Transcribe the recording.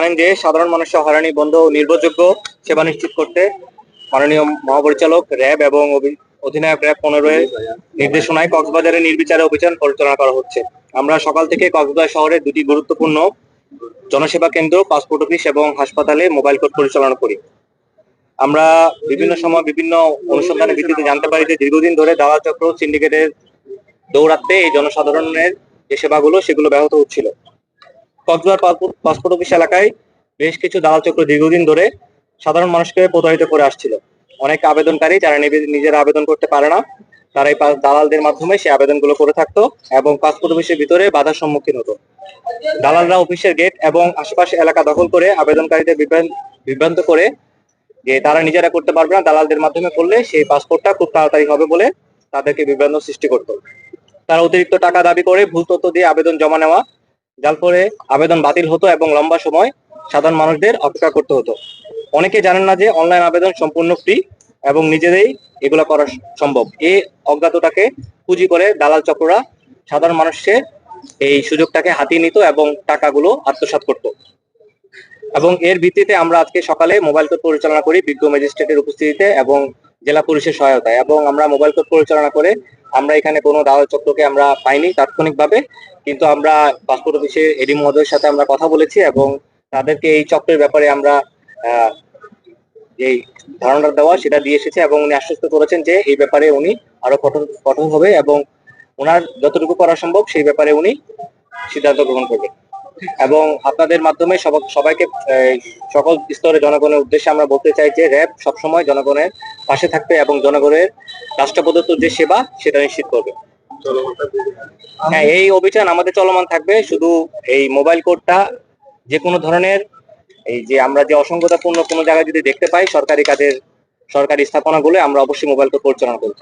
জানেন যে সাধারণ মানুষের হয়রানি, বন্ধ ও নির্ভরযোগ্য সেবা নিশ্চিত করতে মাননীয় মহাপরিচালক, র্যাব এবং অধিনায়ক র্যাব পনেরো এর নির্দেশনায় কক্সবাজারে নির্বিচারে অভিযান পরিচালনা করা হচ্ছে। আমরা সকাল থেকে কক্সবাজার শহরে দুটি গুরুত্বপূর্ণ জনসেবা কেন্দ্র, পাসপোর্ট অফিস এবং হাসপাতালে মোবাইল কোর্ট পরিচালনা করি। আমরা বিভিন্ন সময় বিভিন্ন অনুসন্ধানের ভিত্তিতে জানতে পারি যে দীর্ঘদিন ধরে দালাল চক্র, সিন্ডিকেটের দৌড়াতে এই জনসাধারণের যে সেবাগুলো, সেগুলো ব্যাহত হচ্ছিল। কক্সবাজার পাসপোর্ট- অফিস এলাকায় বেশ কিছু দালাল চক্র দীর্ঘদিন ধরে সাধারণ মানুষকে প্রতারিত করে আসছিল। অনেক আবেদনকারী যারা নিজেরা আবেদন করতে পারে না তারা এই দালালদের মাধ্যমে সেই আবেদনগুলো করে থাকতো এবং পাসপোর্ট অফিসের ভিতরে বাধার সম্মুখীন হতো। দালালরা অফিসের গেট এবং আশেপাশে এলাকা দখল করে আবেদনকারীদের বিভ্রান- বিভ্রান্ত করে যে তারা নিজেরা করতে পারবে না, দালালদের মাধ্যমে করলে সেই পাসপোর্টটা খুব তাড়াতাড়ি হবে বলে তাদেরকে বিভ্রান্ত সৃষ্টি করতো। তারা অতিরিক্ত টাকা দাবি করে ভুল তথ্য দিয়ে আবেদন জমা নেওয়া যার ফলে আবেদন বাতিল হতো এবং লম্বা সময় সাধারণ মানুষদের অপেক্ষা করতে হতো। অনেকে জানেন না যে অনলাইন আবেদন সম্পূর্ণ ফ্রি এবং নিজেদেরই এগুলো করা সম্ভব। এই অজ্ঞাতটাকে পুঁজি করে দালাল চক্ররা সাধারণ মানুষকে এই সুযোগটাকে হাতিয়ে নিত এবং টাকাগুলো আত্মসাৎ করত। এবং এর ভিত্তিতে আমরা আজকে সকালে মোবাইল কোর্ট পরিচালনা করি বিজ্ঞ ম্যাজিস্ট্রেটের উপস্থিতিতে এবং জেলা পুলিশের সহায়তায় এবং আমরা মোবাইল কোর্ট পরিচালনা করে আমরা এখানে কোনো দালাল চক্রকে আমরা পাইনি তাৎক্ষণিকভাবে, কিন্তু আমরা পাসপোর্ট অফিসে এডি মহোদয়ের সাথে আমরা কথা বলেছি এবং তাদেরকে এই চক্রের ব্যাপারে আমরা এই ধারণা দেওয়া সেটা দিয়ে এসেছে এবং উনি আশ্বস্ত করেছেন যে এই ব্যাপারে উনি আরও কঠোর কঠোর হবে এবং ওনার যতটুকু করা সম্ভব সেই ব্যাপারে উনি সিদ্ধান্ত গ্রহণ করবেন। এবং আপনাদের মাধ্যমে সব- সবাইকে সকল স্তরে জনগণের উদ্দেশ্যে আমরা বলতে চাই যে র্যাব সবসময় জনগণের পাশে থাকবে এবং জনগণের রাষ্ট্র প্রদত্ত যে সেবা, সেটা নিশ্চিত করবে। হ্যাঁ এই অভিযান আমাদের চলমান থাকবে। শুধু এই মোবাইল কোডটা যে কোনো ধরনের, এই যে আমরা যে অসংখ্যতাপূর্ণ কোনো জায়গায় যদি দেখতে পাই, সরকারি কাজের সরকারি স্থাপনাগুলো, আমরা অবশ্যই মোবাইল কোড পরিচালনা করব।